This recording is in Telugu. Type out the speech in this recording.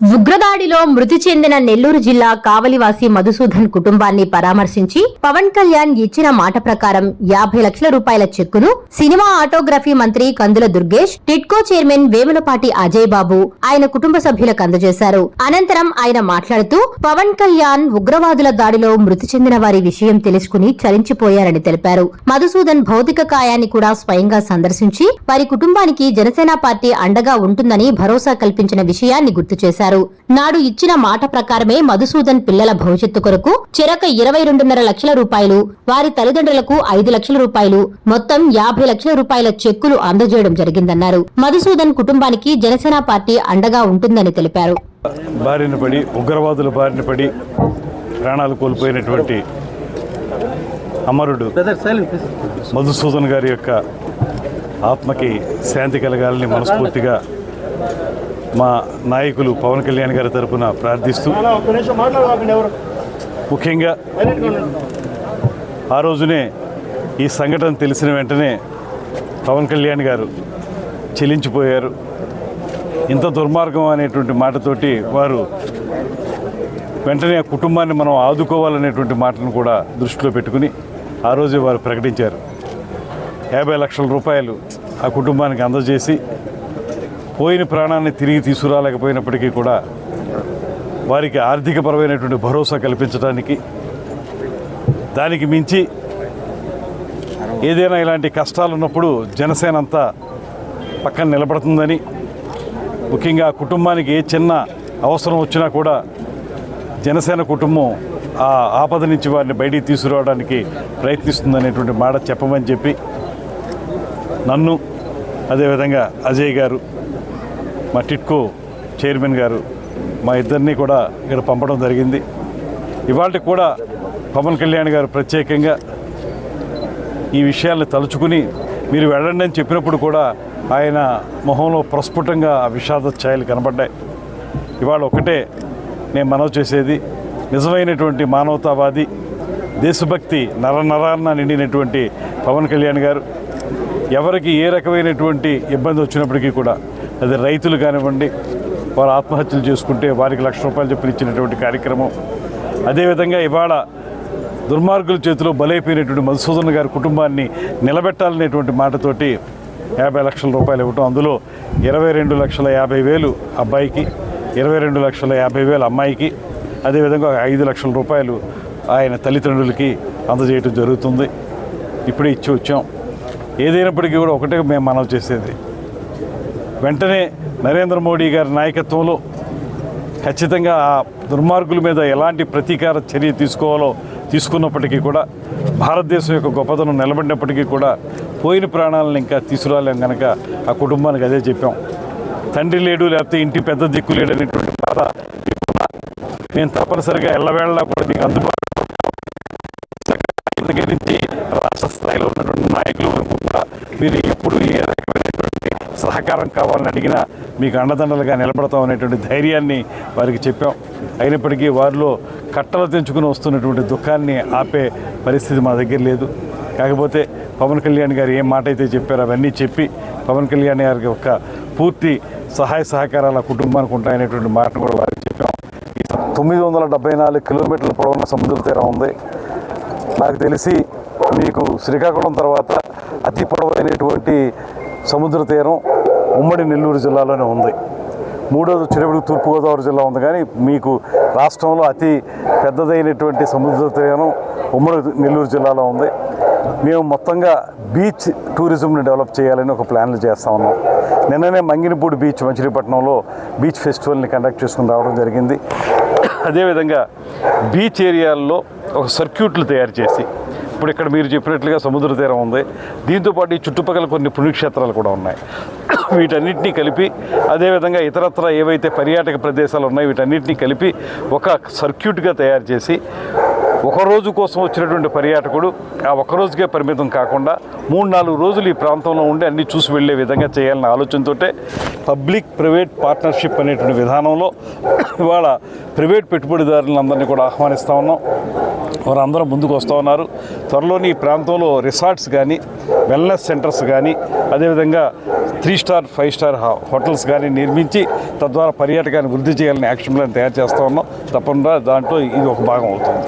ఉగ్రదాడిలో మృతి చెందిన నెల్లూరు జిల్లా కావలివాసి మధుసూదన్ కుటుంబాన్ని పరామర్శించి పవన్ కళ్యాణ్ ఇచ్చిన మాట ప్రకారం యాభై లక్షల రూపాయల చెక్కును సినిమా ఆటోగ్రఫీ మంత్రి కందుల దుర్గేష్ టిట్కో చైర్మన్ వేములపాటి అజయ్ బాబు ఆయన కుటుంబ సభ్యులకు అందజేశారు. అనంతరం ఆయన మాట్లాడుతూ పవన్ కళ్యాణ్ ఉగ్రవాదుల దాడిలో మృతి చెందిన వారి విషయం తెలుసుకుని చలించిపోయారని తెలిపారు. మధుసూదన్ భౌతిక కాయాన్ని కూడా స్వయంగా సందర్శించి వారి కుటుంబానికి జనసేన పార్టీ అండగా ఉంటుందని భరోసా కల్పించిన విషయాన్ని గుర్తు చేశారు. నాడు ఇచ్చిన మాట ప్రకారమే మధుసూదన్ పిల్లల భవిష్యత్తు కొరకు చెరక ఇరవై రెండున్నర లక్షల రూపాయలు వారి తల్లిదండ్రులకు ఐదు లక్షల రూపాయలు మొత్తం యాభై లక్షల రూపాయల చెక్కులు అందజేయడం జరిగిందన్నారు. మధుసూదన్ కుటుంబానికి జనసేన పార్టీ అండగా ఉంటుందని తెలిపారు. బారిన పడి ఉగ్రవాదుల బారిన పడి ప్రాణాలు కోల్పోయినటువంటి అమరుడు మధుసూదన్ గారి యొక్క ఆత్మకి శాంతి కలగాలని మనస్ఫూర్తిగా మా నాయకులు పవన్ కళ్యాణ్ గారి తరపున ప్రార్థిస్తూ ముఖ్యంగా ఆ రోజునే ఈ సంఘటన తెలిసిన వెంటనే పవన్ కళ్యాణ్ గారు చెలించిపోయారు. ఇంత దుర్మార్గం అనేటువంటి మాటతోటి వారు వెంటనే ఆ కుటుంబాన్ని మనం ఆదుకోవాలనేటువంటి మాటను కూడా దృష్టిలో పెట్టుకుని ఆ రోజే వారు ప్రకటించారు. యాభై లక్షల రూపాయలు ఆ కుటుంబానికి అందజేసి పోయిన ప్రాణాన్ని తిరిగి తీసుకురాలేకపోయినప్పటికీ కూడా వారికి ఆర్థికపరమైనటువంటి భరోసా కల్పించడానికి దానికి మించి ఏదైనా ఇలాంటి కష్టాలు ఉన్నప్పుడు జనసేన అంతా పక్కన నిలబడుతుందని ముఖ్యంగా ఆ కుటుంబానికి ఏ చిన్న అవసరం వచ్చినా కూడా జనసేన కుటుంబం ఆ ఆపద నుంచి వారిని బయటికి తీసుకురావడానికి ప్రయత్నిస్తుందనేటువంటి మాట చెప్పమని చెప్పి నన్ను అదేవిధంగా అజయ్ గారు మా టిట్కో చైర్మన్ గారు మా ఇద్దరిని కూడా ఇక్కడ పంపడం జరిగింది. ఇవాళ కూడా పవన్ కళ్యాణ్ గారు ప్రత్యేకంగా ఈ విషయాలను తలుచుకుని మీరు వెళ్ళండి అని చెప్పినప్పుడు కూడా ఆయన మొహంలో ప్రస్ఫుటంగా విషాద ఛాయలు కనబడ్డాయి. ఇవాళ ఒకటే నేను మనవి చేసేది నిజమైనటువంటి మానవతావాది దేశభక్తి నర నరాన్న నిండినటువంటి పవన్ కళ్యాణ్ గారు ఎవరికి ఏ రకమైనటువంటి ఇబ్బంది వచ్చినప్పటికీ కూడా అది రైతులు కానివ్వండి వారు ఆత్మహత్యలు చేసుకుంటే వారికి లక్ష రూపాయలు చొప్పున ఇచ్చినటువంటి కార్యక్రమం. అదేవిధంగా ఇవాళ దుర్మార్గుల చేతిలో బలైపోయినటువంటి మధుసూదన్ గారి కుటుంబాన్ని నిలబెట్టాలనేటువంటి మాటతోటి యాభై లక్షల రూపాయలు ఇవ్వటం. అందులో ఇరవై రెండు లక్షల యాభై వేలు అబ్బాయికి ఇరవై రెండు లక్షల యాభై వేలు అమ్మాయికి అదేవిధంగా ఒక ఐదు లక్షల రూపాయలు ఆయన తల్లిదండ్రులకి అందజేయటం జరుగుతుంది. ఇప్పుడే ఇచ్చి వచ్చాం. ఏదైనప్పటికీ కూడా ఒకటే మేము మనవి చేసేది. వెంటనే నరేంద్ర మోడీ గారి నాయకత్వంలో ఖచ్చితంగా ఆ దుర్మార్గుల మీద ఎలాంటి ప్రతీకార చర్య తీసుకోవాలో తీసుకున్నప్పటికీ కూడా భారతదేశం యొక్క గొప్పతనం నిలబడినప్పటికీ కూడా పోయిన ప్రాణాలను ఇంకా తీసుకురాలేం కనుక ఆ కుటుంబానికి అదే చెప్పాం. తండ్రి లేడు లేకపోతే ఇంటి పెద్ద దిక్కు లేడు అనేటువంటి బాధ నేను తప్పనిసరిగా ఎల్లవేళలా కూడా మీకు అందుబాటులో దగ్గర నుంచి రాష్ట్ర స్థాయిలో ఉన్నటువంటి నాయకులు వరకు కూడా మీరు ఎప్పుడు ఏ సహకారం కావాలని అడిగినా మీకు అండదండలుగా నిలబడతాం అనేటువంటి ధైర్యాన్ని వారికి చెప్పాం. అయినప్పటికీ వారిలో కట్టలు తెంచుకుని వస్తున్నటువంటి దుఃఖాన్ని ఆపే పరిస్థితి మా దగ్గర లేదు. కాకపోతే పవన్ కళ్యాణ్ గారు ఏం మాట అయితే చెప్పారో అవన్నీ చెప్పి పవన్ కళ్యాణ్ గారికి ఒక పూర్తి సహాయ సహకారాల కుటుంబానికి ఉంటాయనేటువంటి మాటను కూడా వారికి చెప్పాం. ఈ తొమ్మిది వందల డెబ్బై నాలుగు కిలోమీటర్ల పొడవున సముద్ర తీరం ఉంది. నాకు తెలిసి మీకు శ్రీకాకుళం తర్వాత అతి పొడవైనటువంటి సముద్ర తీరం ఉమ్మడి నెల్లూరు జిల్లాలోనే ఉంది. మూడోది వచ్చేటప్పుడు తూర్పుగోదావరి జిల్లా ఉంది కానీ మీకు రాష్ట్రంలో అతి పెద్దదైనటువంటి సముద్ర తీరం ఉమ్మడి నెల్లూరు జిల్లాలో ఉంది. మేము మొత్తంగా బీచ్ టూరిజంని డెవలప్ చేయాలని ఒక ప్లాన్లు చేస్తా ఉన్నాం. నిన్ననే మంగినపూడి బీచ్ మచిలీపట్నంలో బీచ్ ఫెస్టివల్ని కండక్ట్ చేసుకుని రావడం జరిగింది. అదేవిధంగా బీచ్ ఏరియాల్లో ఒక సర్క్యూట్లు తయారు చేసి ఇప్పుడు ఇక్కడ మీరు చెప్పినట్లుగా సముద్ర తీరం ఉంది. దీంతోపాటు ఈ చుట్టుపక్కల కొన్ని పుణ్యక్షేత్రాలు కూడా ఉన్నాయి. వీటన్నిటినీ కలిపి అదేవిధంగా ఇతరత్ర ఏవైతే పర్యాటక ప్రదేశాలు ఉన్నాయో వీటన్నిటినీ కలిపి ఒక సర్క్యూట్గా తయారు చేసి ఒకరోజు కోసం వచ్చినటువంటి పర్యాటకుడు ఆ ఒక్క రోజుకే పరిమితం కాకుండా మూడు నాలుగు రోజులు ఈ ప్రాంతంలో ఉండి అన్ని చూసి వెళ్ళే విధంగా చేయాలన్న ఆలోచనతో పబ్లిక్ ప్రైవేట్ పార్ట్నర్షిప్ అనేటువంటి విధానంలో ఇవాళ ప్రైవేట్ పెట్టుబడిదారులందరినీ కూడా ఆహ్వానిస్తూ ఉన్నాం. వారందరూ ముందుకు వస్తూ ఉన్నారు. త్వరలోని ఈ ప్రాంతంలో రిసార్ట్స్ కానీ వెల్నెస్ సెంటర్స్ కానీ అదేవిధంగా త్రీ స్టార్ ఫైవ్ స్టార్ హా- హోటల్స్ కానీ నిర్మించి తద్వారా పర్యాటకాన్ని వృద్ధి చేయాలని యాక్షన్ ప్లాన్ తయారు చేస్తూ ఉన్నాం. తప్పకుండా దాంట్లో ఇది ఒక భాగం అవుతుంది.